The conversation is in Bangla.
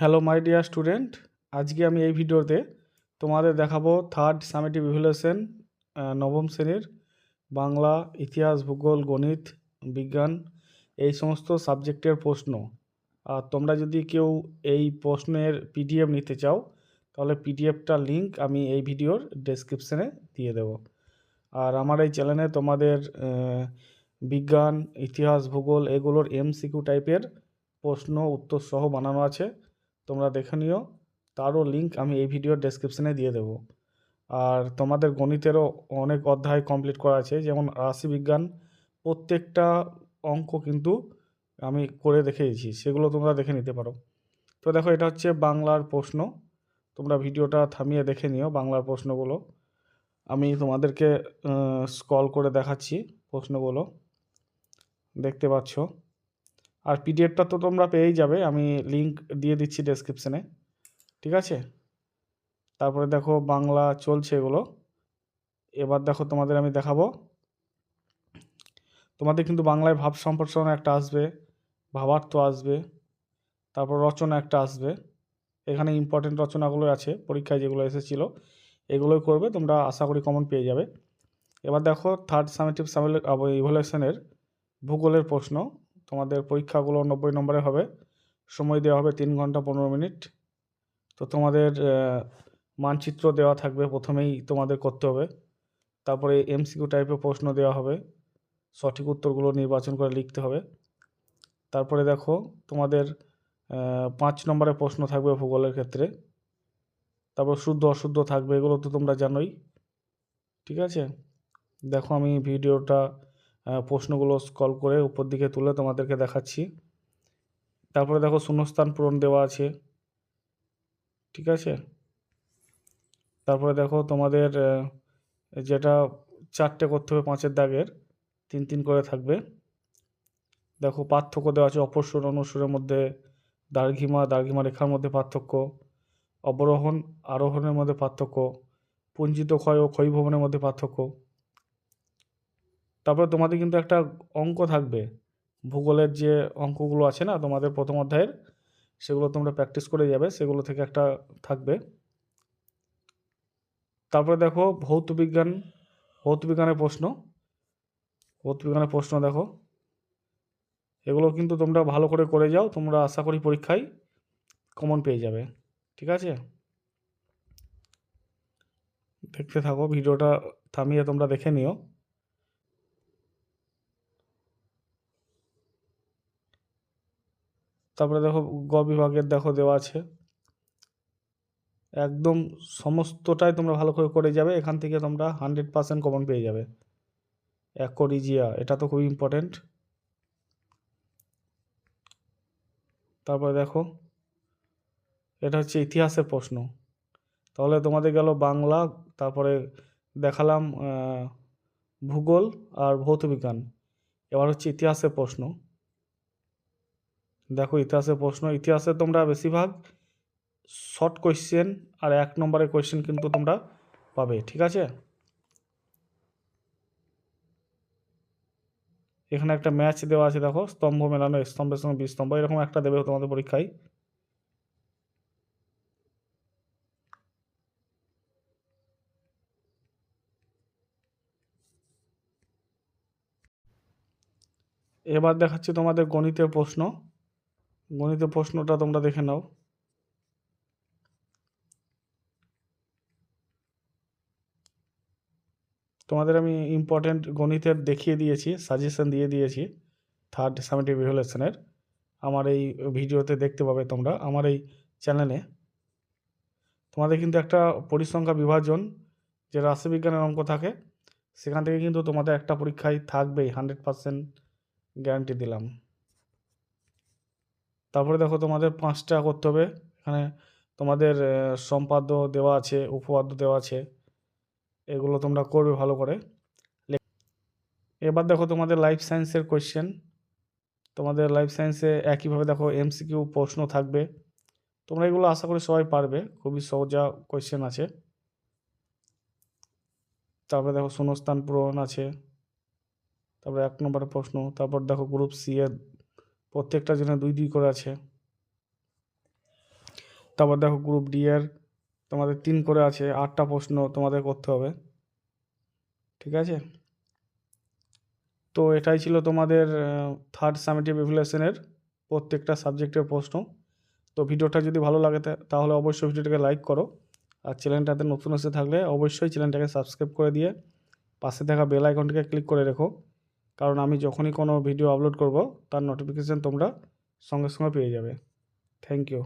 হ্যালো মাই ডিয়ার স্টুডেন্ট, আজকে আমি এই ভিডিওতে তোমাদের দেখাবো থার্ড সামেটিভ ইভ্যালুয়েশন নবম শ্রেণির বাংলা, ইতিহাস, ভূগোল, গণিত, বিজ্ঞান এই সমস্ত সাবজেক্টের প্রশ্ন। আর তোমরা যদি কেউ এই প্রশ্নের পিডিএফ নিতে চাও, তাহলে পিডিএফটার লিংক আমি এই ভিডিওর ডেসক্রিপশনে দিয়ে দেবো। আর আমার এই চ্যানেলে তোমাদের বিজ্ঞান, ইতিহাস, ভূগোল এগুলোর এমসিকিউ টাইপের প্রশ্ন উত্তর সহ বানানো আছে। তোমরা দেখে নিও। তারও লিঙ্ক আমি এই ভিডিওর ডেসক্রিপশনে দিয়ে দেবো। আর তোমাদের গণিতেরও অনেক অধ্যায় কমপ্লিট করা আছে। যেমন রাশিবিজ্ঞান প্রত্যেকটা অঙ্ক কিন্তু আমি করে দেখিয়েছি, সেগুলো তোমরা দেখে নিতে পারো। তো দেখো, এটা হচ্ছে বাংলার প্রশ্ন। তোমরা ভিডিওটা থামিয়ে দেখে নিও বাংলার প্রশ্নগুলো। আমি তোমাদেরকে স্কল করে দেখাচ্ছি প্রশ্নগুলো। দেখতে পাচ্ছ? আর পিডিএফটা তো তোমরা পেয়েই যাবে, আমি লিংক দিয়ে দিচ্ছি ডেসক্রিপশনে ঠিক আছে? তারপরে দেখো বাংলা চলছে এগুলো। এবার দেখো তোমাদের আমি দেখাবো। তোমাদের কিন্তু বাংলায় ভাব সম্প্রসারণ একটা আসবে, ভাবার্থ আসবে, তারপর রচনা একটা আসবে। এখানে ইম্পর্টেন্ট রচনাগুলো আছে, পরীক্ষায় যেগুলো এসেছিল, এগুলোই করবে, তোমরা আশা করি কমন পেয়ে যাবে। এবার দেখো থার্ড সামেটিভ ইভ্যালুয়েশনের ভূগোলের প্রশ্ন। তোমাদের পরীক্ষাগুলো নব্বই নম্বরে হবে। সময় দেওয়া হবে তিন ঘণ্টা পনেরো মিনিট। তো তোমাদের মানচিত্র দেওয়া থাকবে প্রথমেই তোমাদের করতে হবে। তারপরে এমসিকিউ টাইপের প্রশ্ন দেওয়া হবে। সঠিক উত্তরগুলো নির্বাচন করে লিখতে হবে। তারপরে দেখো তোমাদের পাঁচ নম্বরের প্রশ্ন থাকবে ভূগোলের ক্ষেত্রে। তারপর শুদ্ধ, অশুদ্ধ থাকবে, এগুলো তো তোমরা জানোই। ঠিক আছে? দেখো আমি ভিডিওটা প্রশ্নগুলো স্কল করে উপর দিকে তুলে তোমাদেরকে দেখাচ্ছি। তারপরে দেখো শূন্যস্থান পূরণ দেওয়া আছে। ঠিক আছে? তারপরে দেখো তোমাদের যেটা চারটে করতে হবে পাঁচের দাগের, তিন তিন করে থাকবে। দেখো পার্থক্য দেওয়া আছে অপসুর অনুসুরের মধ্যে দার্ঘিমা দার্ঘিমা রেখার মধ্যে পার্থক্য। অবরোহণ, আরোহণের মধ্যে পার্থক্য। পুঞ্জিত ক্ষয় ও ক্ষয়ভবনের মধ্যে পার্থক্য। তারপরে তোমাদের কিন্তু একটা অঙ্ক থাকবে। ভূগোলের যে অঙ্কগুলো আছে না, তোমাদের প্রথম অধ্যায়ের, সেগুলো তোমরা প্র্যাকটিস করে যাবে, সেগুলো থেকে একটা থাকবে। তারপরে দেখো ভৌত বিজ্ঞান, ভৌত বিজ্ঞানের প্রশ্ন। ভৌত বিজ্ঞানের প্রশ্ন দেখো। এগুলো কিন্তু তোমরা ভালো করে করে যাও, তোমরা আশা করি পরীক্ষায় কমন পেয়ে যাবে, ঠিক আছে? দেখতে থাকো, ভিডিওটা থামিয়ে তোমরা দেখে নিও। তারপরে দেখো গ বিভাগের দেখো দেওয়া আছে। একদম সমস্তটাই তোমরা ভালো করে করে যাবে, এখান থেকে তোমরা হান্ড্রেড পার্সেন্ট কমন পেয়ে যাবে। অ্যাকোরিজিয়া, এটা তো খুবই ইম্পর্টেন্ট তারপরে দেখো, এটা হচ্ছে ইতিহাসের প্রশ্ন। তাহলে তোমাদের গেল বাংলা, তারপরে দেখালাম ভূগোল আর ভৌতবিজ্ঞান এবার হচ্ছে ইতিহাসের প্রশ্ন। দেখো ইতিহাসের প্রশ্ন, ইতিহাসে তোমরা বেশিরভাগ শর্ট কোয়েশ্চেন আর এক নম্বরের কোয়েশ্চেন কিন্তু তোমরা পাবে, ঠিক আছে? এখানে একটা ম্যাচ দেওয়া আছে, দেখো, স্তম্ভ মেলানো, স্তম্ভের সঙ্গে বিস্তম্ভ, এরকম একটা দেবে তোমাদের পরীক্ষায়। এবার দেখাচ্ছি তোমাদের গণিতের প্রশ্ন। গণিতের প্রশ্নটা তোমরা দেখে নাও। তোমাদের আমি ইম্পর্টেন্ট গণিতের দেখিয়ে দিয়েছি সাজেশন দিয়ে দিয়েছি থার্ড সামেটিভ ইভ্যালুয়েশনের আমার এই ভিডিওতে দেখতে পাবে তোমরা, আমার এই চ্যানেলে তোমাদের কিন্তু একটা পরিসংখ্যা বিভাজন, যে রাশিবিজ্ঞানের অঙ্ক থাকে, সেখান থেকে কিন্তু তোমাদের একটা পরীক্ষায় থাকবেই হান্ড্রেড পার্সেন্ট গ্যারান্টি দিলাম। তারপরে দেখো তোমাদের পাঁচটা করতে হবে। এখানে তোমাদের সম্পাদ্য দেওয়া আছে, উপপাদ্য দেওয়া আছে। এগুলো তোমরা করবে ভালো করে। এবার দেখো তোমাদের লাইফ সায়েন্সের কোয়েশ্চেন তোমাদের লাইফ সায়েন্সে একইভাবে দেখো এমসিকিউ প্রশ্ন থাকবে। তোমরা এগুলো আশা করি সবাই পারবে, খুবই সহজা কোয়েশ্চেন আছে। তারপরে দেখো শূন্যস্থান পূরণ আছে। তারপরে এক নম্বরের প্রশ্ন, তারপর দেখো গ্রুপ সি এর প্রত্যেকটা জন্য দুই দুই করে আছে। তারপর দেখো গ্রুপ ডি এর তোমাদের তিন করে আছে, আটটা প্রশ্ন তোমাদের করতে হবে। ঠিক আছে? তো এটাই ছিল তোমাদের থার্ড সামেটিভ ইভ্যালুয়েশনের প্রত্যেকটা সাবজেক্টের প্রশ্ন। তো ভিডিওটা যদি ভালো লাগে তাহলে অবশ্যই ভিডিওটাকে লাইক করো। আর চ্যানেলটাতে নতুন এসে থাকলে অবশ্যই চ্যানেলটাকে সাবস্ক্রাইব করে দিয়ে পাশে থাকা বেল আইকনটিকে ক্লিক করে রেখো। কারণ আমি যখনই কোনো ভিডিও আপলোড করব, তার নোটিফিকেশান তোমরা সঙ্গে সঙ্গে পেয়ে যাবে। Thank you